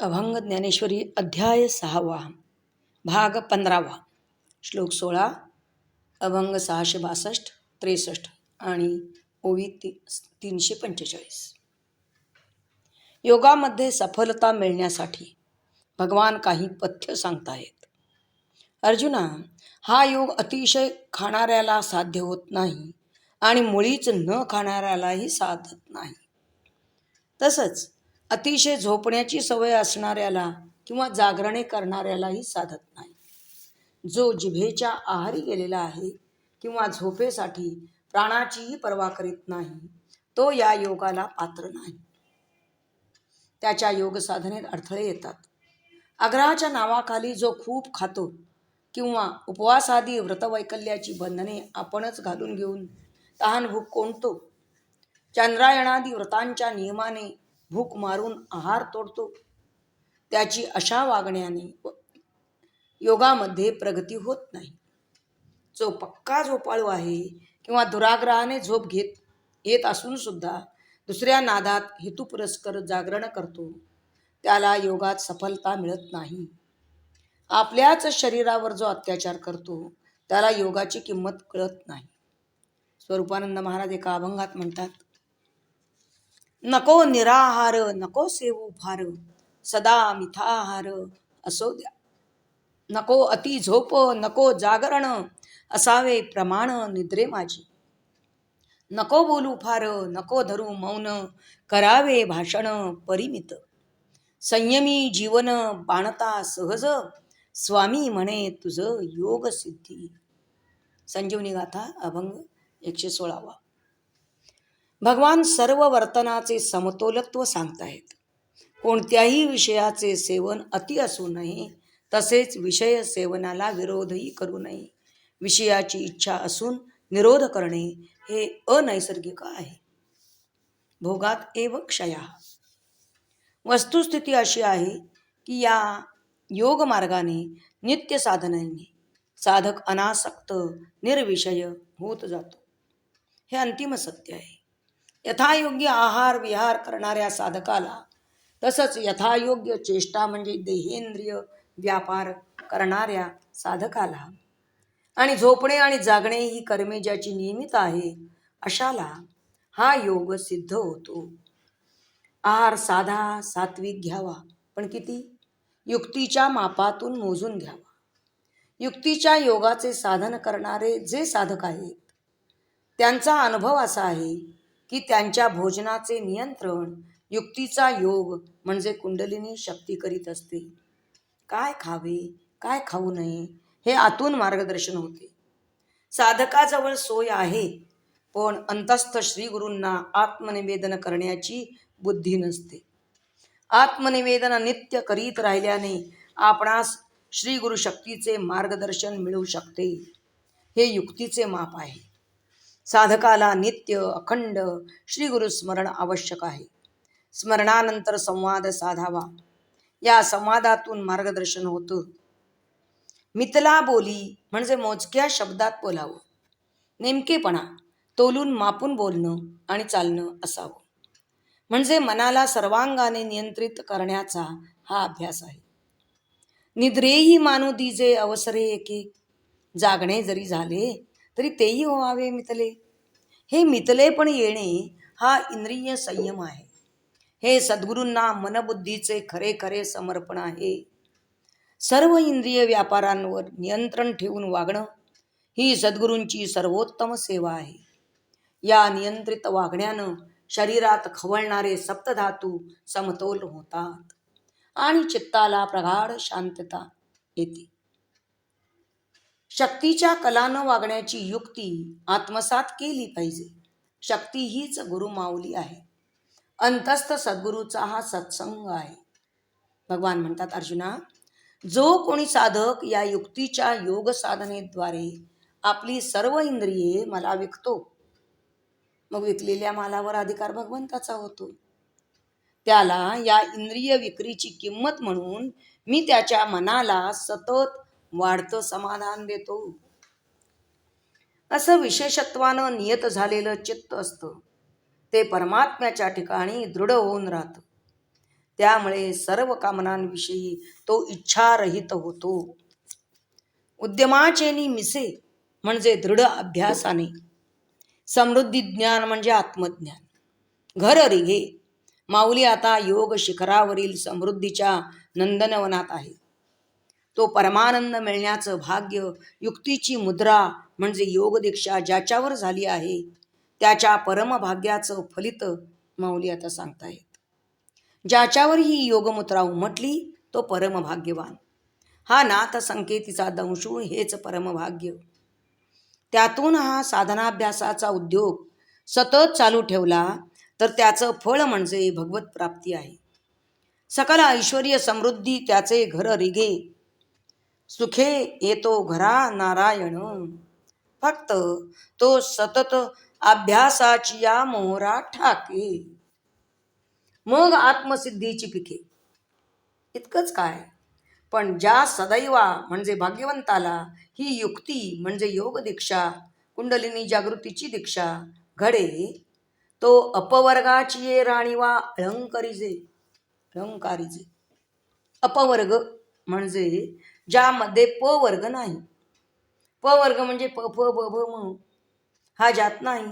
अभंग ज्ञानेश्वरी अध्याय सहावा भाग पंधरावा श्लोक सोळा अभंग सहाशे बासष्ट त्रेसष्ट आणि ओवी ती तीनशे पंचेचाळीस. योगामध्ये सफलता मिळण्यासाठी भगवान काही पथ्य सांगतायत. अर्जुना हा योग अतिशय खाणाऱ्याला साध्य होत नाही आणि मुळीच न खाणाऱ्यालाही साधत नाही. तसंच अतिशय झोपण्याची सवय असणाऱ्याला किंवा जागरणे करणाऱ्यालाही साधत नाही. जो जिभेच्या आहारी गेलेला आहे किंवा झोपेसाठी प्राणाचीही पर्वा करीत नाही तो या योगाला पात्र नाही. त्याच्या योग साधनेत अडथळे येतात. आग्रहाच्या नावाखाली जो खूप खातो किंवा उपवासादी व्रतवैकल्याची बंधने आपणच घालून घेऊन तहान भूक कोणतो? चंद्रायणादी व्रतांच्या नियमाने भूक मारून आहार तोडतो. त्याची अशा वागण्याने योगामध्ये प्रगती होत नाही. जो पक्का झोपाळू आहे किंवा दुराग्रहाने झोप घेत येत असून सुद्धा दुसऱ्या नादात हेतुपुरस्कर जागरण करतो त्याला योगात सफलता मिळत नाही. आपल्याच शरीरावर जो अत्याचार करतो त्याला योगाची किंमत कळत नाही. स्वरूपानंद महाराज एका अभंगात म्हणतात नको निराहार नको सेवू फार सदा मिथाहार असो द्या. नको अति झोप नको जागरण असावे प्रमाण निद्रे माझी. नको बोलू फार नको धरू मौन करावे भाषण परिमित. संयमी जीवन बाणता सहज स्वामी म्हणे तुझ योग सिद्धी. संजीवनी गाथा अभंग एकशे सोळावा. भगवान सर्व वर्तनाचे समतोलत्व सांगतायत. कोणत्याही विषयाचे सेवन अति असू नये तसेच विषय सेवनाला विरोधही करू नये. विषयाची इच्छा असून निरोध करणे हे अनैसर्गिक आहे. भोगात एव क्षया. वस्तुस्थिती अशी आहे की या योग मार्गाने नित्य साधनांनी साधक अनासक्त निर्विषय होत जातो. हे अंतिम सत्य आहे. यथायोग्य आहार विहार करणाऱ्या साधकाला तसंच यथायोग्य चेष्टा म्हणजे देहेंद्रिय व्यापार करणाऱ्या साधकाला. आणि झोपणे आणि जागणे ही कर्मे ज्याची नियमित आहे अशाला हा योग सिद्ध होतो. आहार साधा सात्विक घ्यावा पण किती? युक्तीच्या मापातून मोजून घ्यावा. युक्तीच्या योगाचे साधन करणारे जे साधक आहेत त्यांचा अनुभव असा आहे की त्यांच्या भोजनाचे नियंत्रण युक्तीचा योग म्हणजे कुंडलिनी शक्ती करीत असते. काय खावे काय खाऊ नये हे आतून मार्गदर्शन होते. साधकाजवळ सोय आहे पण अंतस्थ श्रीगुरूंना आत्मनिवेदन करण्याची बुद्धी नसते. आत्मनिवेदन नित्य करीत राहिल्याने आपणास श्री गुरु शक्तीचे मार्गदर्शन मिळू शकते. हे युक्तीचे माप आहे. साधकाला नित्य अखंड श्री गुरु स्मरण आवश्यक आहे. स्मरणानंतर संवाद साधावा. या संवादातून मार्गदर्शन होतं. मितला बोली म्हणजे मोजक्या शब्दात बोलावं. नेमकेपणा तोलून मापून बोलणं आणि चालणं असावं. म्हणजे मनाला सर्वांगाने नियंत्रित करण्याचा हा अभ्यास आहे. निद्रेही मानू दिजे अवसरे एके जागणे जरी झाले तरी तेही व्हावे मितले. हे मितलेपण येणे हा इंद्रिय संयम आहे. हे सद्गुरूंना मनबुद्धीचे खरे खरे समर्पण आहे. सर्व इंद्रिय व्यापारांवर नियंत्रण ठेवून वागणं ही सद्गुरूंची सर्वोत्तम सेवा आहे. या नियंत्रित वागण्यानं शरीरात खवळणारे सप्तधातू समतोल होतात आणि चित्ताला प्रगाढ शांतता येते. शक्तीच्या कलानं वागण्याची युक्ती आत्मसात केली पाहिजे. शक्ती हीच गुरुमाऊली आहे. अंतस्थ सद्गुरूचा हा सत्संग आहे. भगवान म्हणतात अर्जुना जो कोणी साधक या युक्तीच्या योग साधनेद्वारे आपली सर्व इंद्रिये मला विकतो मग विकलेल्या मालावर अधिकार भगवंताचा होतो. त्याला या इंद्रिय विक्रीची किंमत म्हणून मी त्याच्या मनाला सतत वाढतं समाधान देतो. असं विशेषत्वानं नियत झालेलं चित्त असतं. ते परमात्म्याच्या ठिकाणी दृढ होऊन राहतं. त्यामुळे सर्व कामनांविषयी तो इच्छारहित होतो. उद्यमाचे मिसे म्हणजे दृढ अभ्यासाने. समृद्धी ज्ञान म्हणजे आत्मज्ञान. घर रिघे. माऊली आता योग शिखरावरील समृद्धीच्या नंदनवनात आहे. तो परमानंद मिळण्याचं भाग्य युक्तीची मुद्रा म्हणजे योगदीक्षा ज्याच्यावर झाली आहे त्याच्या परमभाग्याचं फलित माऊली आता सांगतायत. ज्याच्यावर ही योगमुद्रा उमटली तो परमभाग्यवान. हा नाथ संकेतीचा दंशू हेच परमभाग्य. त्यातून हा साधनाभ्यासाचा उद्योग सतत चालू ठेवला तर त्याचं फळ म्हणजे भगवत प्राप्ती आहे. सकल ऐश्वर्य समृद्धी त्याचे घर रिघे सुखे येतो घरा नारायण. फक्त तो सतत अभ्यासाची या मोहरा ठाके. मग आत्मसिद्धीची पिके. इतकंच काय? पण ज्या सदैवा म्हणजे भाग्यवंताला ही युक्ती म्हणजे योग दीक्षा कुंडलिनी जागृतीची दीक्षा घडे तो अपवर्गाची ये राणीवा अलंकारीजे. अलंकारीजे. अपवर्ग म्हणजे ज्यामध्ये प वर्ग नाही. प वर्ग म्हणजे प प ब भ म. हा जात नाही.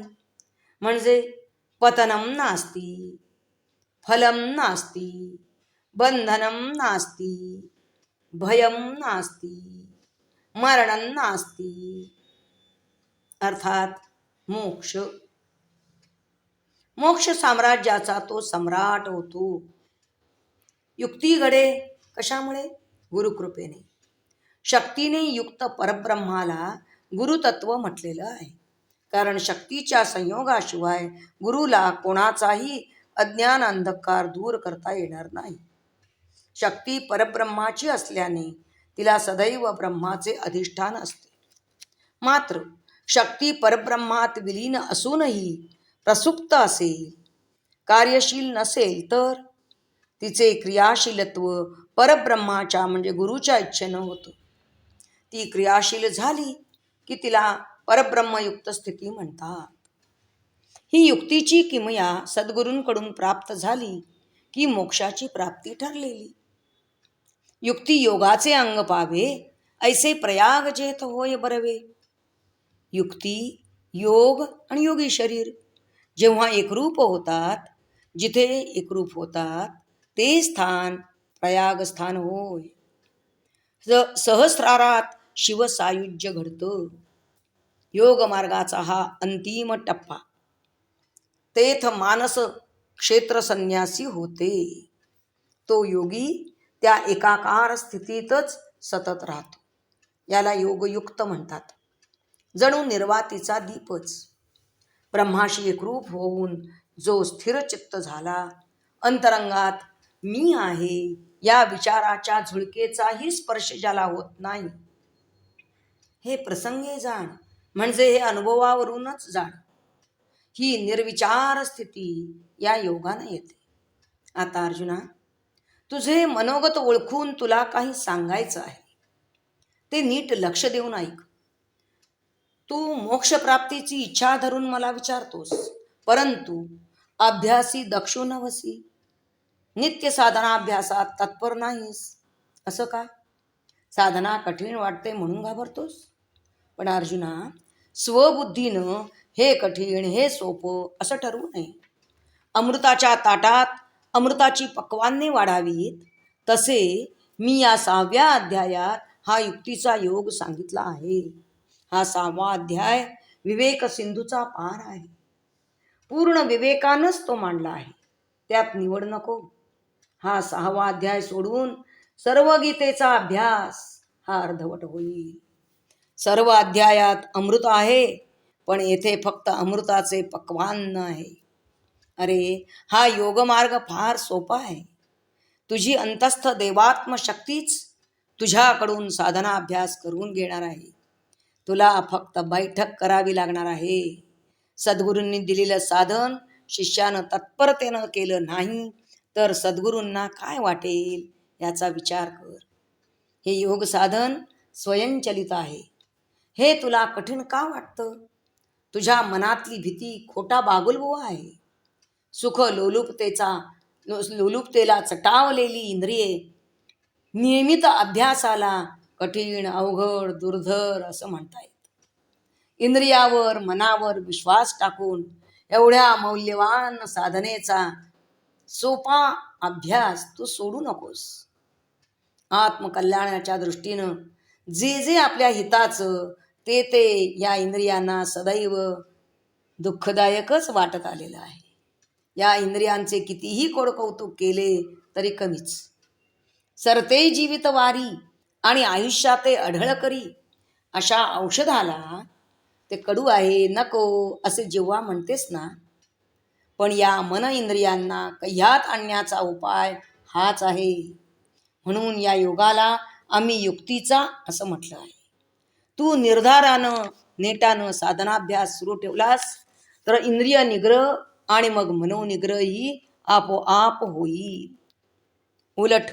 म्हणजे पतनम नास्ती फलम नास्ती बंधनम नास्ती भयम नास्ती मरणं नास्ती. अर्थात मोक्ष. मोक्ष साम्राज्याचा तो सम्राट होतो. युक्ती घडे कशामुळे? गुरुकृपेने. शक्तीने युक्त परब्रह्माला गुरुतत्व म्हटलेलं आहे. कारण शक्तीच्या संयोगाशिवाय गुरुला कोणाचाही अज्ञान अंधकार दूर करता येणार नाही. शक्ती परब्रह्माची असल्याने तिला सदैव ब्रह्माचे अधिष्ठान असते. मात्र शक्ती परब्रह्मात विलीन असूनही प्रसुप्त असेल कार्यशील नसेल तर तिचे क्रियाशीलत्व परब्रह्माच्या म्हणजे गुरुच्या इच्छेनं होतं. ती क्रियाशील झाली की तिला परब्रह्मयुक्त स्थिती म्हणतात. ही युक्तीची किमया सद्गुरूंकडून प्राप्त झाली की मोक्षाची प्राप्ती ठरलेली. युक्ती योगाचे अंग पावे ऐसे प्रयाग जेत होय बरवे. युक्ती योग आणि योगी शरीर जेव्हा एकरूप होतात जिथे एकरूप होतात ते स्थान प्रयाग स्थान होय. सहस्रारात शिवसायुज्य घडतं. योग मार्गाचा हा अंतिम टप्पा. तेथ मानस क्षेत्र संन्यासी होते. तो योगी त्या एकाकार स्थितीतच सतत राहतो. याला योगयुक्त म्हणतात. जणू निर्वातीचा दीपच. ब्रह्माशी एकरूप होऊन जो स्थिर चित्त झाला अंतरंगात मी आहे या विचाराच्या झुळकेचाही स्पर्श ज्याला होत नाही. हे प्रसंगे जाण म्हणजे हे अनुभवावरूनच जाण. ही निर्विचार स्थिती या योगाने येते. आता अर्जुना तुझे मनोगत ओळखून तुला काही सांगायचं आहे. ते नीट लक्ष देऊन ऐक. तू मोक्षप्राप्तीची इच्छा धरून मला विचारतोस परंतु अभ्यासी दक्षो नवसी नित्य साधनाभ्यासात तत्पर नाहीस असं का? साधना कठीण वाटते म्हणून घाबरतोस. पण अर्जुना स्वबुद्धीनं हे कठीण हे सोपं असं ठरवू नये. अमृताच्या ताटात अमृताची पक्वान्ने वाढावीत तसे मी या सहाव्या अध्यायात हा युक्तीचा योग सांगितला आहे. हा सहावा अध्याय विवेक सिंधूचा पार आहे. पूर्ण विवेकानंच तो मांडला आहे. त्यात निवड नको. हा सहावा अध्याय सोडून सर्व गीतेचा अभ्यास हा अर्धवट होईल. सर्व अध्यायात अमृत आहे पण येथे फक्त अमृताचे पक्वान्न आहे. अरे हा योगमार्ग फार सोपा आहे. तुझी अंतस्थ देवात्म शक्तीच तुझ्याकडून साधना अभ्यास करून घेणार आहे. तुला फक्त बैठक करावी लागणार आहे. सद्गुरूंनी दिलेलं साधन शिष्यानं तत्परतेनं केलं नाही तर सद्गुरूंना काय वाटेल? याचा विचार कर. हे योग साधन स्वयंचलित आहे. हे तुला कठीण का वाटतं? तुझ्या मनातली भीती खोटा बागुलबुवा आहे. सुख लोलुपतेचा लोलुपतेला चटावलेली इंद्रिये नियमित अभ्यासाला कठीण अवघड दुर्धर असं म्हणता येत इंद्रियावर मनावर विश्वास टाकून एवढ्या मौल्यवान साधनेचा सोपा अभ्यास तू सोडू नकोस. आत्मकल्याणाच्या दृष्टीनं जे जे आपल्या हिताचं ते ते या इंद्रियांना सदैव दुःखदायकच वाटत आलेलं आहे. या इंद्रियांचे कितीही कोडकौतुक केले तरी कमीच. सरते जीवित वारी आणि आयुष्याते अढळ करी अशा औषधाला ते कडू आहे नको असे जेव्हा म्हणतेस ना. पण या मन इंद्रियांना कह्यात आणण्याचा उपाय हाच आहे. म्हणून या योगाला आम्ही युक्तीचा असं म्हटलं आहे. तू निर्धारानं नेटानं साधनाभ्यास सुरू ठेवलास तर इंद्रिय निग्रह आणि मग मनोनिग्रह ही आपोआप होईल. उलट.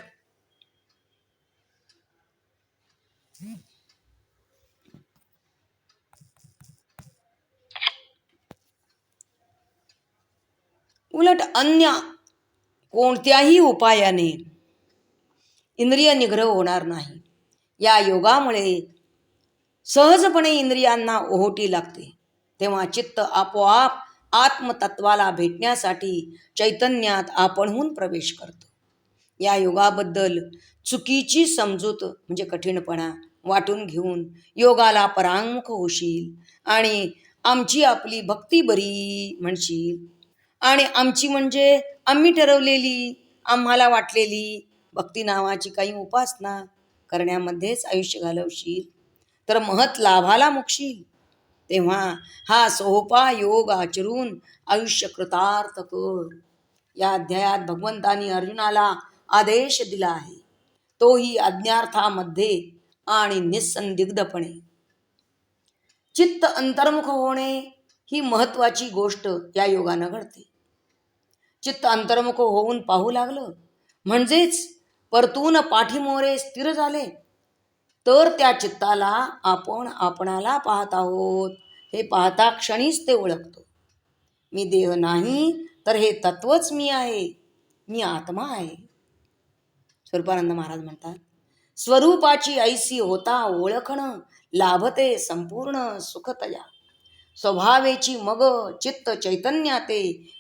उलट अन्य कोणत्याही उपायाने इंद्रिय निग्रह होणार नाही. या योगामुळे सहजपणे इंद्रियांना ओहोटी लागते. तेव्हा चित्त आपोआप आत्मतत्वाला भेटण्यासाठी चैतन्यात आपणहून प्रवेश करतो. या योगाबद्दल चुकीची समजूत म्हणजे कठीणपणा वाटून घेऊन योगाला परांमुख होशील आणि आमची आपली भक्ती बरी म्हणशील. आणि आमची म्हणजे आम्ही ठरवलेली आम्हाला वाटलेली भक्ती नावाची काही उपासना करण्यामध्येच आयुष्य घालवशील. तर महत लाभाला मुकशील तेव्हा हा सोपा योग आचरून आयुष्य कृतार्थ कर. या अध्यायात भगवंतानी अर्जुनाला आदेश दिला आहे. तोही अज्ञार्थामध्ये आणि निसंदिग्धपणे. चित्त अंतर्मुख होणे ही महत्वाची गोष्ट या योगानं घडते. चित्त अंतर्मुख होऊन पाहू लागलं. म्हणजेच परतून पाठीमोरे स्थिर झाले. तर त्या चित्ताला आपण आपणाला पाहत आहोत. हे पाहता क्षणीच ते ओळखतो. मी देह नाही तर हे तत्वच मी आहे. मी आत्मा आहे. स्वरूपानंद महाराज म्हणतात स्वरूपाची ऐसी होता ओळखणं लाभते संपूर्ण सुखतया. स्वभावेची मग चित्त चैतन्याते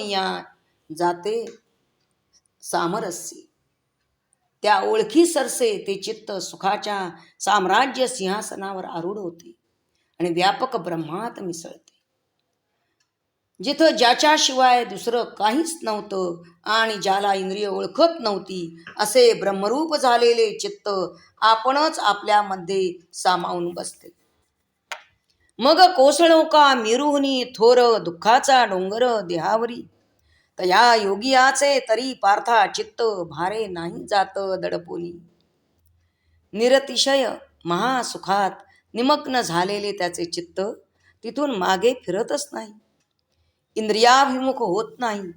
या जाते सामरस्य. त्या ओळखी सरसे ते चित्त सुखाच्या साम्राज्य सिंहासनावर आरूढ होते आणि व्यापक ब्रह्मात मिसळते. जिथं ज्याच्याशिवाय दुसरं काहीच नव्हतं आणि ज्याला इंद्रिय ओळखत नव्हती असे ब्रह्मरूप झालेले चित्त आपणच आपल्यामध्ये सामावून बसते. मग कोसळो का मिरुहनी थोर दुःखाचा डोंगर देहावरी. तया योगियाचे तरी पार्था चित्त भारे नाही जात दडपोली. निरतिशय महासुखात निमग्न झालेले त्याचे चित्त तिथून मागे फिरतच नाही. इंद्रियाभिमुख होत नाही.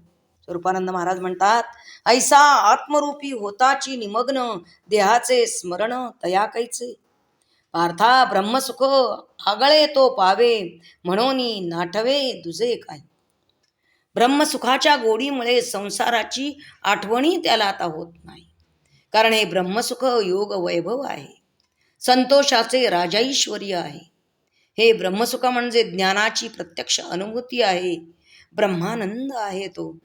स्वरूपानंद महाराज म्हणतात ऐसा आत्मरूपी होताची निमग्न देहाचे स्मरण तया कैचे पार्था ब्रह्मसुख आगळे तो पावे म्हणून नाठवे दुजे काय ब्रह्मसुखाच्या गोडीमुळे संसाराची आठवणी त्याला आता होत नाही. कारण हे ब्रह्मसुख योग वैभव आहे. संतोषाचे राजाईश्वर्य आहे. हे ब्रह्मसुख म्हणजे ज्ञानाची प्रत्यक्ष अनुभूती आहे. ब्रह्मानंद आहे तो.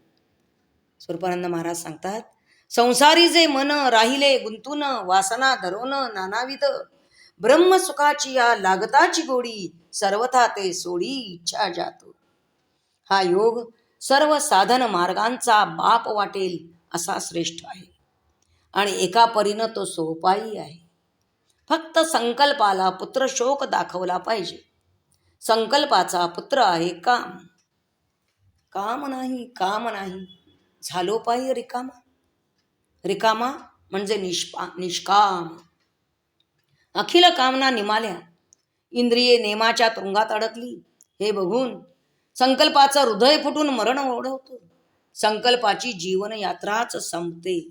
स्वरूपानंद महाराज सांगतात संसारी जे मन राहिले गुंतून वासना धरून नानाविध ब्रह्मसुखाची या लागताची गोडी सर्वथा ते सोडी इच्छा जातो. हा योग सर्व साधन मार्गांचा बाप वाटेल असा श्रेष्ठ आहे. आणि एका परीनं तो सोपाही आहे. फक्त संकल्पाला पुत्र शोक दाखवला पाहिजे. संकल्पाचा पुत्र आहे काम. काम नाही काम नाही. झालो पाहिजे रिकामा. रिकामा म्हणजे निष्पा निष्काम. अखिल कामना निमाल्या. इंद्रिये नेमाच्या तुरुंगात अडकली. हे बघून संकल्पाचं हृदय फुटून मरण ओढवतो. संकल्पाची जीवनयात्राच संपते.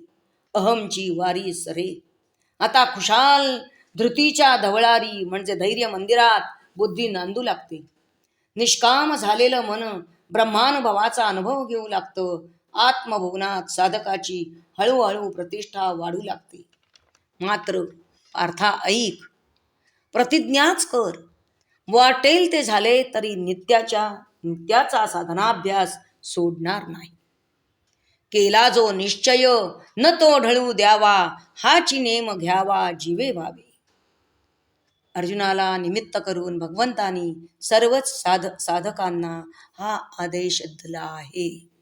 अहमची वारी सरे. आता खुशाल धृतीच्या धवळारी म्हणजे धैर्य मंदिरात बुद्धी नांदू लागते. निष्काम झालेलं मन ब्रह्मानुभवाचा अनुभव घेऊ लागतं. आत्मभुवनात साधकाची हळूहळू प्रतिष्ठा वाढू लागते. मात्र पार्था ऐक. प्रतिज्ञाच कर. वाटेल ते झाले तरी नित्याच्या नित्याचा साधनाभ्यास सोडणार नाही. केला जो निश्चय न तो ढळू द्यावा हाची नेम घ्यावा जीवे व्हावे. अर्जुनाला निमित्त करून भगवंतानी सर्वच साध साधकांना हा आदेश दिला आहे.